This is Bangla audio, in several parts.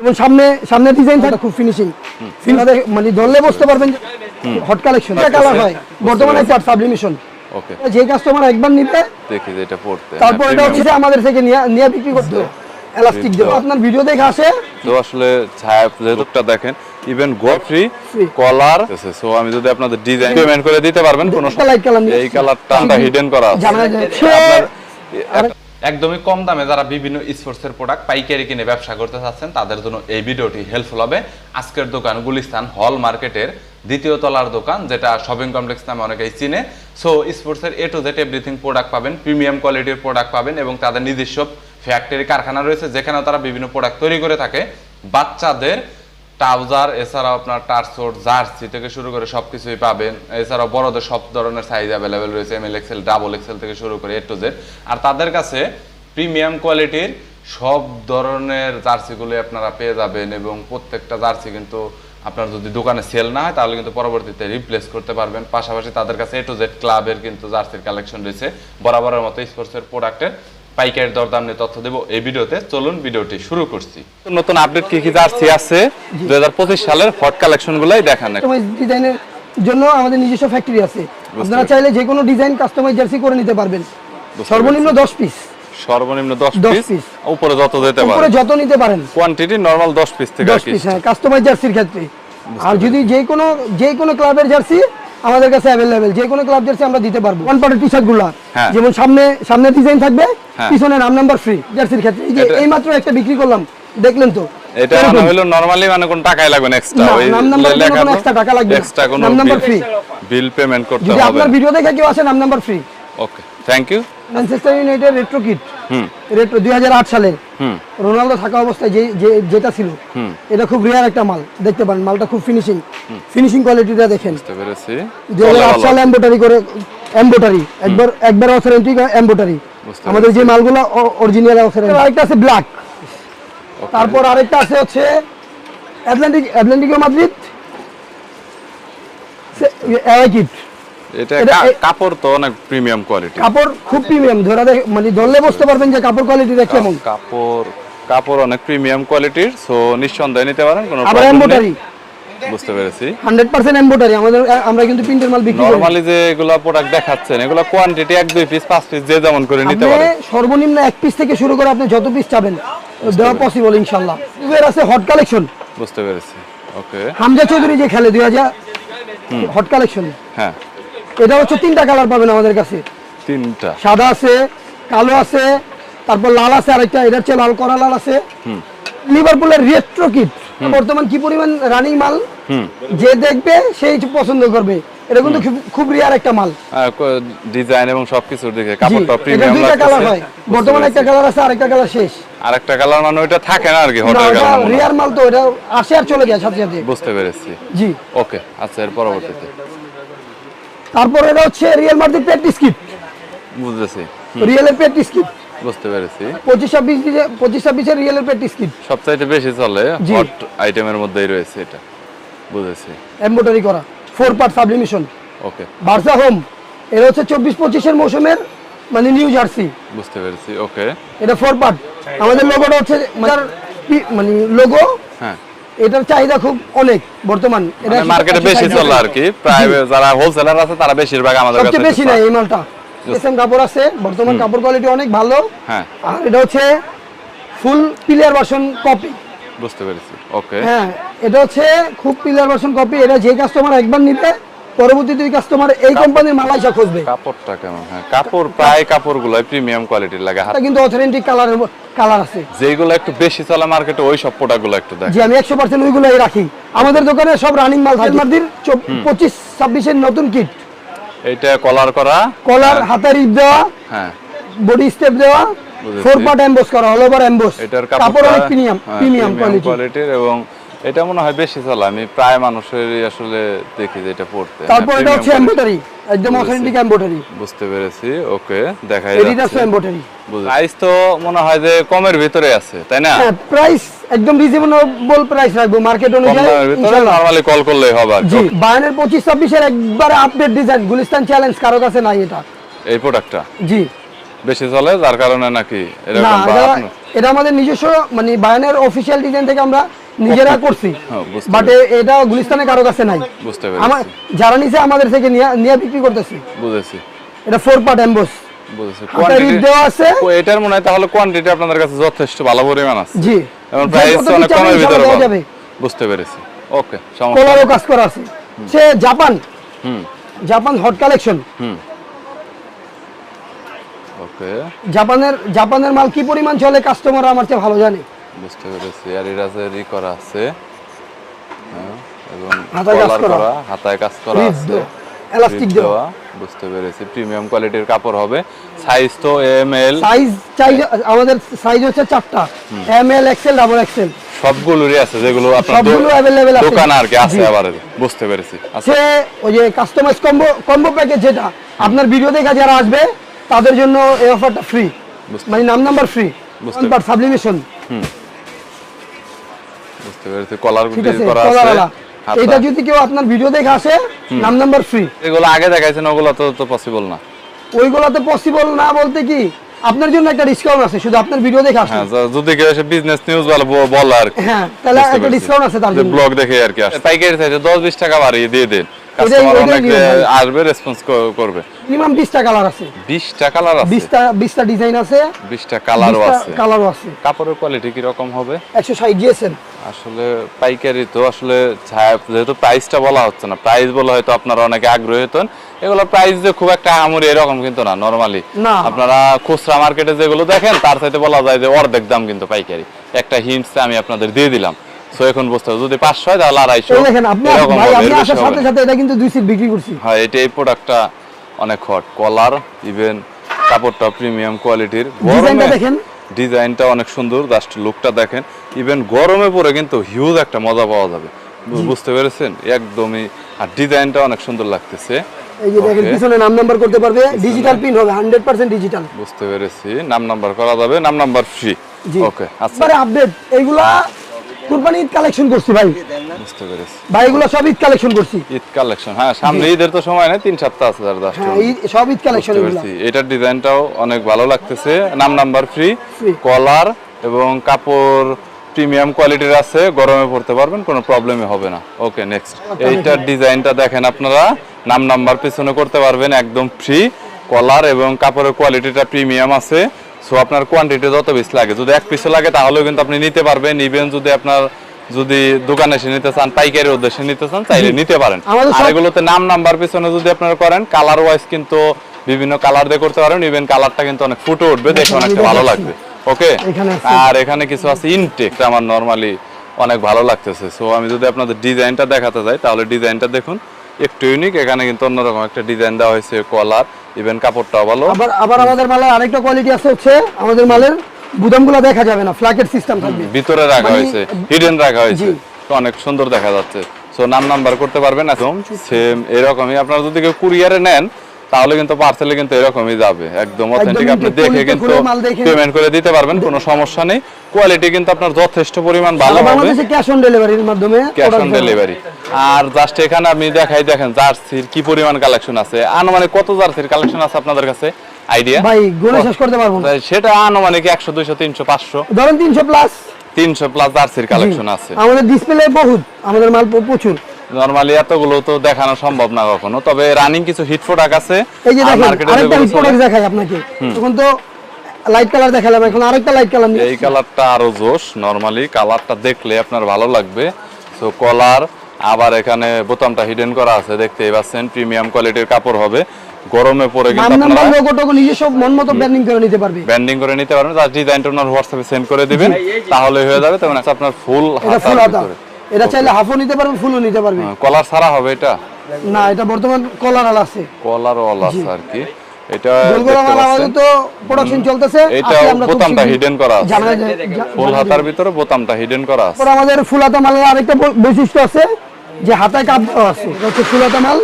এবং সামনে সামনে ডিজাইন থাকে খুব ফিনিশিং মানে ধরলে বুঝতে পারবেন হট কালেকশন কালার হয়। বর্তমানে একটা সাবলিমিশন ওকে যে কাস্টমার একবার নিবে দেখি এটা পড়তে। তারপর হ্যাঁ, এটা হচ্ছে যে আমাদের থেকে নিয়ে নিয়ে বিক্রি করতে। এলাস্টিক দেবো আপনার ভিডিও দেখে আসে। তো আসলে ছায়া যেহেতুটা দেখেন even go free collar so আমি যদি আপনাদের ডিজাইন পেমেন্ট করে দিতে পারবেন কোনো এই কালারটা হিডেন করা আছে। আপনার- একদমই কম দামে যারা বিভিন্ন স্পোর্টসের প্রোডাক্ট পাইকারি কিনে ব্যবসা করতে চাচ্ছেন, তাদের জন্য এই ভিডিওটি হেল্পফুল হবে। আজকের দোকান গুলিস্তান হল মার্কেটের দ্বিতীয় তলার দোকান, যেটা শপিং কমপ্লেক্স নামে অনেকেই চিনে। সো স্পোর্টসের A to Z everything product পাবেন প্রিমিয়াম কোয়ালিটির প্রোডাক্ট পাবেন এবং তাদের নিজস্ব ফ্যাক্টরি কারখানা রয়েছে যেখানে তারা বিভিন্ন প্রোডাক্ট তৈরি করে থাকে। বাচ্চাদের ট্রাউজার, এছাড়াও আপনার টার্সোট জার্সি থেকে শুরু করে সব কিছুই পাবেন। এছাড়াও বড়দের সব ধরনের সাইজ অ্যাভেলেবেল রয়েছে M L XL double XL থেকে শুরু করে এ টু জেড আর তাদের কাছে প্রিমিয়াম কোয়ালিটির সব ধরনের জার্সিগুলো আপনারা পেয়ে যাবেন এবং প্রত্যেকটা জার্সি কিন্তু আপনার যদি দোকানে সেল না হয়, তাহলে কিন্তু পরবর্তীতে রিপ্লেস করতে পারবেন। পাশাপাশি তাদের কাছে এ টু জেড ক্লাবের কিন্তু জার্সির কালেকশন রয়েছে, বরাবরের মতো স্পোর্টসের প্রোডাক্টের পাইকারি দরদাম নিয়ে তথ্য দেবো এই ভিডিওতে। চলুন ভিডিওটি শুরু করছি। নতুন আপডেট কি কি জার্সি আছে? দুই হাজার পঁচিশ সালের হট কালেকশন গুলাই দেখান ডিজাইনের জন্য আমাদের নিজস্ব ফ্যাক্টরি আছে। আপনারা চাইলে যে কোনো ডিজাইন কাস্টমাইজ জার্সি করে নিতে পারবেন। সর্বনিম্ন দশ পিস সর্বনিম্ন দশ 10 পিস উপরে যত যেতে উপরে পারে যত নিতে পারেন। কোয়ান্টিটি নরমাল দশ পিস থেকে আর দশ কি। পিস হ্যাঁ কাস্টমাইজ জার্সির ক্ষেত্রে। আর যদি যে কোনো যে কোনো ক্লাবের জার্সি আমাদের কাছে অ্যাভেলেবেল যে কোনো ক্লাব জার্সি আমরা দিতে পারব। ওয়ান পার্টের টি শার্টগুলা। যেমন সামনে সামনে ডিজাইন থাকবে হ্যাঁ। পিছনে নাম নাম্বার ফ্রি জার্সির ক্ষেত্রে। এই যে এই মাত্র একটা বিক্রি করলাম দেখলেন তো? এটা মানে হলো নরমালি মানে কোন টাকাই লাগবে না এক্সট্রা না, নাম নাম্বার কোনো extra টাকা লাগবে এক্সট্রা কোনো নাম নাম্বার ফ্রি বিল পেমেন্ট করতে হবে। যদি আপনার ভিডিও দেখে কেউ আসে নাম number free okay thank you Manchester United retro kit hmm. Retro দুই সালের হুম। রোনালদো থাকা অবস্থায় যে যেটা ছিল এটা খুব রেয়ার একটা মাল দেখতে পারেন মালটা খুব ফিনিশিং ফিনিশিং কোয়ালিটিটা দেখেন। দুই হাজার আট সালে এম্বোটারি করে এম্বোটারি একবার একবার অথেন্টিক এম্বোটারি আমাদের যে মালগুলো অরিজিনাল অথেন্টিক আরেকটা আছে ব্ল্যাক তারপর আরেকটা আছে হচ্ছে অ্যাটলান্টিক অ্যাটলান্টিকো মাদ্রিদ কিট এটা কাপড় তো অনেক প্রিমিয়াম কোয়ালিটি কাপড় খুব প্রিমিয়াম ধরা মানে ধরলে বুঝতে পারবেন যে কাপড় কোয়ালিটিটা কেমন। কাপড় কাপড় অনেক প্রিমিয়াম কোয়ালিটির সো নিঃসন্দেহে নিতে পারেন কোনো আবার problem বুঝতে পেরেছি। আমাদের আমরা কিন্তু প্রিন্টের মাল বিক্রি করি। নরমালি যে এগুলা প্রোডাক্ট দেখাচ্ছেন এগুলা কোয়ান্টিটি এক দুই পিস পাঁচ পিস যে যেমন করে নিতে সর্বনিম্ন এক পিস থেকে শুরু করে আপনি যত পিস চাবেন দেওয়া পসিবল আছে হট কালেকশন বুঝতে পেরেছি। ওকে হামজা চৌধুরী যে খেলে দুই হাজার হট কালেকশন হ্যাঁ। এটা হচ্ছে তিনটা কালার পাবেন আমাদের কাছে। তিনটা। সাদা আছে কালো আছে তারপর লাল আছে আরেকটা এটা হচ্ছে লাল করা লাল আছে। লিভারপুলের রেট্রো কিট বর্তমান কি পরিমাণ রানিং মাল? হুম। যে দেখবে সেই পছন্দ করবে। এটা কিন্তু খুব- রিয়ার একটা মাল। ডিজাইন এবং সবকিছুর দিকে কাপড়টা এটা প্রিমিয়াম দুইটা কালার হয়। বর্তমানে একটা কালার আছে আরেকটা কালার শেষ। আরেকটা কালার মানে ওইটা থাকে না আর কি ওটা কালার রিয়ার মাল তো এটা আসে আর চলে যায় সাথে সাথে। বুঝতে পেরেছি। জি। ওকে আচ্ছা এর পরবর্তীতে। তারপর এটা হচ্ছে রিয়েল মার্কেট প্র্যাকটিস কিট বুঝতেছি। রিয়েলের প্র্যাকটিস কিট বুঝতে পেরেছি। পঁচিশ ছাব্বিশ দিয়ে পঁচিশ ছাব্বিশের রিয়েলের প্র্যাকটিস কিট সবচাইতে বেশি চলে হট আইটেমের মধ্যেই রয়েছে এটা। বুঝেছি। এমব্রয়ডারি করা। Four part sublimation okay Barca home এটা হচ্ছে চব্বিশ পঁচিশের মৌসুমের মানে নিউ জার্সি বুঝতে পেরেছি ওকে এটা ফোর পার্ট আমাদের লোগোটা হচ্ছে মানে মানে লোগো হ্যাঁ। এটার চাহিদা খুব অনেক বর্তমান। এটা মার্কেটে বেশি চলে আর কি প্রায় যারা হোলসেলার আছে তারা বেশিরভাগ আমাদের কাছে সবচেয়ে বেশি নাই এই মালটা। এসএম কাপড় আছে বর্তমান কাপড় কোয়ালিটি অনেক ভালো। হ্যাঁ। আর এটা হচ্ছে ফুল প্লেয়ার ভার্সন কপি বুঝতে পেরেছি। ওকে হ্যাঁ এটা হচ্ছে খুব পিলার ভার্সন কপি এটা যে কাস্টমার একবার নিবে পরবর্তীতে কাস্টমার এই কোম্পানির মাল আইসা খুঁজবে। কাপড়টা কেমন? হ্যাঁ কাপড় প্রায় কাপড়গুলো প্রিমিয়াম কোয়ালিটির লাগে। হাত এটা কিন্তু অথেন্টিক কালারের কালার আছে। যেগুলো একটু বেশি চলে মার্কেটে ওই সব প্রোডাক্টগুলো একটু দেখ যে আমি একশো পার্সেন্ট ওইগুলোই রাখি। আমাদের দোকানে সব রানিং মাল থাকে। মার্দির পঁচিশ ছাব্বিশের নতুন কিট এইটা কলার করা। কলার হাতের ইপ দেওয়া। হ্যাঁ। বডি স্টেপ দেওয়া। ফোর পার্ট এমবোস করা অল ওভার এমবোস এটার কাপড় অনেক প্রিমিয়াম প্রিমিয়াম কোয়ালিটির এবং এটা মনে হয় বেশি চলে। আমি প্রায় মানুষেরই আসলে দেখি যে এটা পড়তে। তারপর হ্যাঁ, এটা হচ্ছে। এমব্রয়ডারি একদম অথেন্টিক এমব্রয়ডারি বুঝতে পেরেছি ওকে দেখাই এডিডাস এমব্রয়ডারি প্রাইস তো মনে হয় যে কমের ভিতরে আছে তাই না? হ্যাঁ প্রাইস একদম রিজনেবল প্রাইস রাখব। মার্কেট অনুযায়ী ইনশাআল্লাহ। নরমালি কল করলেই হবে আর কি। জি বায়ানের পঁচিশ ছাব্বিশের একবারে আপডেট ডিজাইন গুলিস্তান চ্যালেঞ্জ কারও কাছে নাই এটা। এই প্রোডাক্টটা জি। বেশি চলে যার কারণে নাকি এরকম এটা এটা আমাদের নিজস্ব মানে বায়ানের অফিসিয়াল ডিজাইন থেকে আমরা নিজেরা করছি। হ্যাঁ, বাট এটা গুলিস্তানে কারও কাছে নাই। বুঝতে আমার যারা নিচে আমাদের থেকে নিয়ে নিয়ে বিক্রি করতেছি। বুঝেছি। এটা ফোর পার্ট এম্বোস বুঝেছি। হাতে রিপ দেওয়া আছে। ও, এটার মনে হয় তাহলে কোয়ান্টিটি আপনাদের কাছে যথেষ্ট ভালো পরিমাণ আছে। জি। এবং প্রাইস অনেক কমের ভিতরে দেওয়া পাবেন। যাবে। বুঝতে পেরেছি। ওকে সমস্যা কাজ করা আছে। সে জাপান। হুম। জাপান হট কালেকশন হুম। ওকে জাপানের জাপানের মাল কি পরিমাণ চলে কাস্টমার আমার চেয়ে ভালো জানে। বুঝতে পেরেছি। আর এটা যে রি করা আছে হ্যাঁ, এবং কলার করা। হাতায় কাজ করা আছে। এলাস্টিক দেওয়া। বুঝতে পেরেছি। প্রিমিয়াম কোয়ালিটির কাপড় হবে। সাইজ তো এম এল সাইজ আমাদের সাইজ হচ্ছে চারটা। M L XL double XL সবগুলোরই আছে যেগুলো আপনার সবগুলো available আছে। দোকান আর কি আছে আবার। বুঝতে পেরেছি। আচ্ছা। সে ওই যে কাস্টমাইজ কম্বো কম্বো প্যাকেজ যেটা আপনার ভিডিও দেখা যারা আসবে তাদের জন্য এই অফারটা ফ্রি মানে নাম নাম্বার ফ্রি সাবলিমেশন বুঝতে পেরেছি কলার করা আছে এটা যদি কেউ আপনার ভিডিও দেখে আসে নাম নাম্বার ফ্রি এগুলো আগে দেখাইছেন ওগুলো তো তো পসিবল না। ওইগুলোতে পসিবল না বলতে কি আপনার জন্য একটা ডিসকাউন্ট আছে শুধু আপনার ভিডিও দেখে আসলে হ্যাঁ যদি কেউ এসে বিজনেস নিউজ বলে বল আর হ্যাঁ তাহলে একটা ডিসকাউন্ট আছে তার জন্য। ব্লগ দেখে আর কি আসে। পাইকারি চাইছে দশ বিশ টাকা বাড়িয়ে দিয়ে দেন। কাস্টমার অনেক আসবে রেসপন্স করবে। মিনিমাম বিশটা কালার আছে। বিশটা কালার আছে? বিশটা বিশটা ডিজাইন আছে। বিশটা কালারও আছে। কালারও আছে। কাপড়ের কোয়ালিটি কি রকম হবে? একশো ষাট আসলে পাইকারি তো আসলে যেহেতু প্রাইসটা বলা হচ্ছে না প্রাইস বলা হয়তো আপনারা অনেকে আগ্রহী হতেন। এগুলো প্রাইস যে খুব একটা আমরি এরকম কিন্তু না নরমালি আপনারা খুচরা মার্কেটে যেগুলো দেখেন তার সাথে বলা যায় যে অর্ধেক দাম কিন্তু পাইকারি। একটা হিন্টস আমি আপনাদের দিয়ে দিলাম। সো এখন বুঝতে যদি পাঁচশো হয় তাহলে আড়াইশো। দেখেন আপনি আসার সাথে সাথে এটা কিন্তু দুই সিট বিক্রি করছি। হ্যাঁ এটা এই প্রোডাক্টটা অনেক হট কলার ইভেন কাপড়টা প্রিমিয়াম কোয়ালিটির ডিজাইনটা দেখেন। ডিজাইনটা অনেক সুন্দর জাস্ট লুকটা দেখেন। ইভেন গরমে পরে কিন্তু হিউজ একটা মজা পাওয়া যাবে। বুঝতে পেরেছেন? একদমই। আর ডিজাইনটা অনেক সুন্দর লাগতেছে। এই যে দেখেন পিছনে নাম নাম্বার করতে পারবে। ডিজিটাল পিন হবে হান্ড্রেড পার্সেন্ট ডিজিটাল বুঝতে পেরেছি। নাম নাম্বার করা যাবে নাম নাম্বার ফ্রি ওকে আচ্ছা। আপডেট এইগুলা কুরবানি ঈদ কালেকশন করছি ভাই। বুঝতে পেরেছি। ভাই এগুলো সব ঈদ কালেকশন করছি। ঈদ কালেকশন হ্যাঁ সামনে ঈদের তো সময় নেই তিন সপ্তাহ আছে জাস্ট হ্যাঁ সব ঈদ কালেকশন এগুলো। এটার ডিজাইনটাও অনেক ভালো লাগতেছে নাম নাম্বার ফ্রি কলার এবং কাপড় প্রিমিয়াম কোয়ালিটির আছে গরমে পড়তে পারবেন কোনো প্রবলেমই হবে না। ওকে নেক্সট এইটার ডিজাইনটা দেখেন আপনারা নাম নাম্বার পিছনে করতে পারবেন একদম ফ্রি কলার এবং কাপড়ের কোয়ালিটিটা প্রিমিয়াম আছে। সো আপনার কোয়ান্টিটি যত বেশি লাগে যদি এক পিসও লাগে তাহলেও কিন্তু আপনি নিতে পারবেন। ইভেন যদি আপনার যদি দোকানে এসে নিতে চান পাইকারি উদ্দেশ্যে নিতে চান চাইলে নিতে পারেন। আর এগুলোতে নাম নাম্বার পিছনে যদি আপনারা করেন কালার ওয়াইজ কিন্তু বিভিন্ন কালার দিয়ে করতে পারেন। ইভেন কালারটা কিন্তু অনেক ফুটে উঠবে দেখে অনেকটা ভালো লাগবে। ওকে আর এখানে কিছু আছে ইনটেক আমার নরমালি অনেক ভালো লাগতেছে। সো আমি যদি আপনাদের ডিজাইনটা দেখাতে যাই তাহলে ডিজাইনটা দেখুন। একটু ইউনিক এখানে কিন্তু অন্যরকম একটা ডিজাইন দেওয়া হয়েছে কলার ইভেন কাপড়টাও ভালো। আবার আবার আমাদের মালের আরেকটা কোয়ালিটি আছে হচ্ছে আমাদের মালের বুদামগুলো দেখা যাবে না ফ্ল্যাকেট সিস্টেম থাকবে। ভিতরে রাখা মানে- হয়েছে হিডেন রাখা হয়েছে। তো অনেক সুন্দর দেখা যাচ্ছে। সো নাম নাম্বার করতে পারবেন একদম সেম এরকমই। আপনারা যদি কেউ কুরিয়ারে নেন তাহলে কিন্তু পার্সেলে কিন্তু এরকমই যাবে। একদম অথেন্টিক আপনি দেখে কিন্তু পেমেন্ট করে দিতে পারবেন কোনো সমস্যা নেই। কোয়ালিটি কিন্তু আপনার যথেষ্ট পরিমাণ ভালো হবে। বাংলাদেশে ক্যাশ অন ডেলিভারির মাধ্যমে ক্যাশ অন ডেলিভারি আর জাস্ট এখানে আপনি দেখাই দেখেন জার্সির কি পরিমাণ কালেকশন আছে। আনুমানিক কত জার্সির কালেকশন আছে আপনাদের কাছে? আইডিয়া ভাই গুণে শেষ করতে পারব না। সেটা আনুমানিক একশো দুইশো তিনশো পাঁচশো। ধরেন তিনশো প্লাস তিনশো প্লাস জার্সির কালেকশন আছে। আমাদের ডিসপ্লে বহুত আমাদের মাল প্রচুর। নরমালি এতগুলো তো দেখানো সম্ভব না কখনো তবে রানিং কিছু হিট প্রোডাক্ট আছে। এই যে দেখেন আরেকটা চলে, প্রোডাক্ট দেখাই আপনাকে। তখন তো লাইট কালার দেখালাম এখন আরেকটা লাইট কালার এই কালারটা আরও জোশ নরমালি কালারটা দেখলে আপনার ভালো লাগবে। সো কলার আবার এখানে বোতামটা হিডেন করা আছে দেখতেই পাচ্ছেন প্রিমিয়াম কোয়ালিটির কাপড় হবে। গরমে পরে নাম্বার আপনারা লোগো টোগো নিজস্ব মন মতো ব্র্যান্ডিং করে নিতে পারবে। ব্যান্ডিং করে নিতে পারবেন তার ডিজাইনটা ওনার হোয়াটসঅ্যাপে সেন্ড করে দিবেন তাহলে হয়ে যাবে তেমন আপনার ফুল হাতা। এটা চাইলে হাফও নিতে পারবে ফুলও নিতে পারবে কলার ছাড়া হবে এটা? না এটা বর্তমান কলার আল আছে। কলার ওয়াল আছে আর কি। এটা তো প্রোডাকশন চলতেছে। এটা বোতামটা হিডেন করা আছে। ফুল হাতার ভিতরে বোতামটা হিডেন করা আছে। আমাদের ফুল হাতা মালের আরেকটা বৈশিষ্ট্য আছে যে হাতায় কাপ দেওয়া আছে। এটা হচ্ছে ফুল হাতা মাল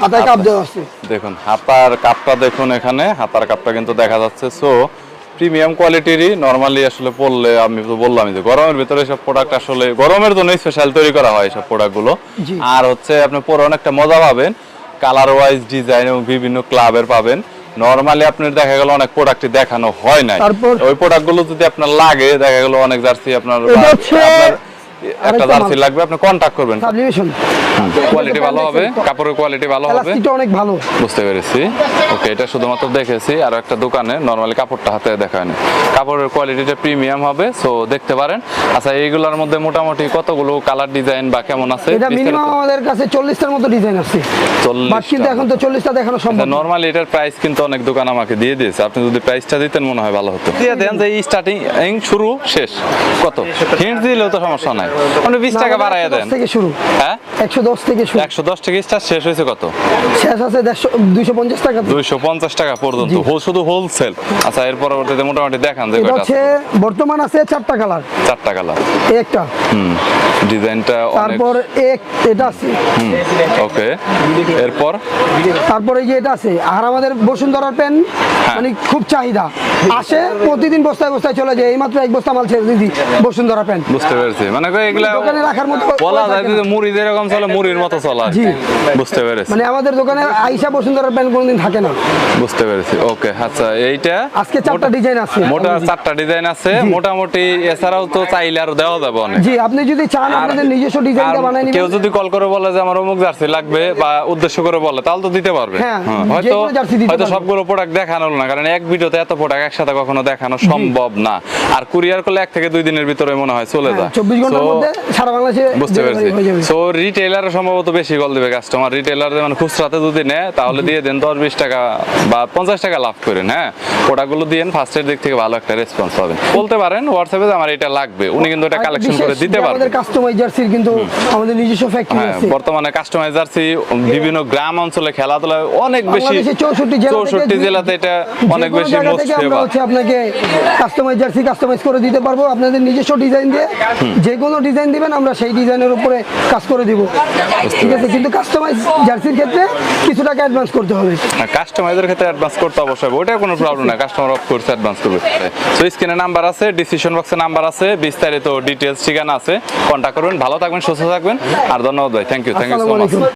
হাতায় কাপ দেওয়া আছে। দেখুন হাতার কাপটা দেখুন এখানে হাতার কাপটা কিন্তু দেখা যাচ্ছে। সো প্রিমিয়াম কোয়ালিটিরই নর্মালি আসলে পড়লে আমি তো বললাম যে গরমের ভিতরে সব প্রোডাক্ট আসলে গরমের জন্য স্পেশাল তৈরি করা হয় সব প্রোডাক্টগুলো। আর হচ্ছে আপনি পরে অনেকটা মজা পাবেন কালার ওয়াইজ ডিজাইন এবং বিভিন্ন ক্লাবের পাবেন। নর্মালি আপনার দেখা গেল অনেক প্রোডাক্টই দেখানো হয় না ওই প্রোডাক্টগুলো যদি আপনার লাগে দেখা গেল অনেক জার্সি আপনার এটা একটা জার্সি লাগবে আপনি কন্টাক্ট করবেন। সাবলিমেশন কোয়ালিটি ভালো হবে কাপড়ের কোয়ালিটি ভালো হবে। এলাস্টিকটা অনেক ভালো। বুঝতে পেরেছি। ওকে এটা শুধুমাত্র দেখেছি আর একটা দোকানে নরমালি কাপড়টা হাতে দেখায়নি কাপড়ের কোয়ালিটিটা প্রিমিয়াম হবে সো দেখতে পারেন। আচ্ছা এইগুলোর মধ্যে মোটামুটি কতগুলো কালার ডিজাইন বা কেমন আছে? এটা মিনিমাম আমাদের কাছে চল্লিশটার মতো ডিজাইন আছে। বাট কিন্তু এখন তো চল্লিশটা দেখানো সম্ভব না। নরমালি এটার প্রাইস কিন্তু অনেক দোকান আমাকে দিয়ে দিয়েছে। আপনি যদি প্রাইসটা দিতেন মনে হয় ভালো হতো। দিয়ে দেন যে স্টার্টিং শুরু শেষ। কত? হিন্ট দিলেও তো সমস্যা নাই। বিশ টাকা বাড়াইয়া দেন। থেকে শুরু। হ্যাঁ? একশো দশ থেকে শুরু। একশো দশ স্টার শেষ হয়েছে কত? শেষ আছে দুইশো পঞ্চাশ টাকা। দুইশো পঞ্চাশ টাকা পর্যন্ত। হোল শুধু হোলসেল আচ্ছা এর পরবর্তীতে মোটামুটি দেখান যে কয়টা হচ্ছে আছে। বর্তমান আছে চারটা কালার চারটা কালার একটা। হুম ডিজাইনটা অনেক তারপর এক এটা আছে। ওকে। এরপর? তারপরে এই যে এটা আছে। আর আমাদের বসুন্ধরার পেন হ্যাঁ। মানে খুব চাহিদা। আসে প্রতিদিন বস্তায় বস্তায় চলে যায়। এইমাত্র এক বস্তা মাল ছেড়ে দিদি বসুন্ধরা পেন বুঝতে পেরেছি। মানে এগুলা দোকানে রাখার মতো বলা যায় যে মুড়ি যেরকম চলে মুড়ির মতো চলে জি। বুঝতে পেরেছি। মানে আমাদের দোকানে আইসা বসুন্ধরার পেন কোনোদিন থাকে না। বুঝতে পেরেছি। ওকে আচ্ছা এইটা আজকে চারটা ডিজাইন আছে মোটা চারটা ডিজাইন আছে। মোটামুটি এছাড়াও তো চাইলে আরও দেওয়া যাবে অনেক। জি আপনি যদি চান আপনাদের নিজস্ব ডিজাইনটা আর বানাই কেউ যদি কল করে বলে যে আমার অমুক জার্সি লাগবে বা উদ্দেশ্য করে বলে তাহলে তো দিতে পারবে। হ্যাঁ, হ্যাঁ, হয়তো সবগুলো প্রোডাক্ট দেখানো না কারণ এক ভিডিওতে এত প্রোডাক্ট একসাথে কখনো দেখানো সম্ভব না। আর কুরিয়ার করলে এক থেকে দুই দিনের ভিতরে মনে হয় চলে যায়। চব্বিশ ঘণ্টার So, মধ্যে সারা বাংলাদেশে বুঝতে পেরেছি। সো রিটেলার সম্ভবত বেশি কল দিবে কাস্টমার রিটেলার যেমন খুচরাতে যদি নেয় তাহলে দিয়ে দেন দশ বিশ টাকা বা পঞ্চাশ টাকা লাভ করেন হ্যাঁ? প্রোডাক্টগুলো দিয়েন ফার্স্টের দিক থেকে ভালো একটা রেসপন্স পাবেন। বলতে পারেন হোয়াটসঅ্যাপে আমার এটা লাগবে উনি কিন্তু এটা কালেকশন করে দিতে পারবেন আমাদের কাস্টমাইজ জার্সির কিন্তু আমাদের নিজস্ব ফ্যাক্টরি আছে। বর্তমানে কাস্টমাইজ জার্সি বিভিন্ন গ্রাম অঞ্চলে খেলাধুলায় অনেক বেশি বাংলাদেশের 64 জেলা থেকে চৌষট্টি জেলাতে এটা অনেক বেশি মোস্ট ফেভার আপনাকে কাস্টমাইজ জার্সি কাস্টমাইজ করে দিতে পারব। আপনাদের নিজস্ব ডিজাইন দিয়ে যে কোনো ডিজাইন দিবেন আমরা সেই ডিজাইনের উপরে কাজ করে দিব। ঠিক আছে কিন্তু কাস্টমাইজ জার্সির ক্ষেত্রে কিছু টাকা অ্যাডভান্স করতে হবে। কাস্টমাইজের ক্ষেত্রে অ্যাডভান্স করতে অবশ্যই হবে ওটা কোনো প্রবলেম না কাস্টমার অফ কোর্স অ্যাডভান্স করবে। সো স্ক্রিনে নাম্বার আছে ডিসিশন বক্সে নাম্বার আছে বিস্তারিত ডিটেলস ঠিকানা আছে। কন্ট্যাক্ট করবেন ভালো থাকবেন সুস্থ থাকবেন আর ধন্যবাদ ভাই thank you thank you so much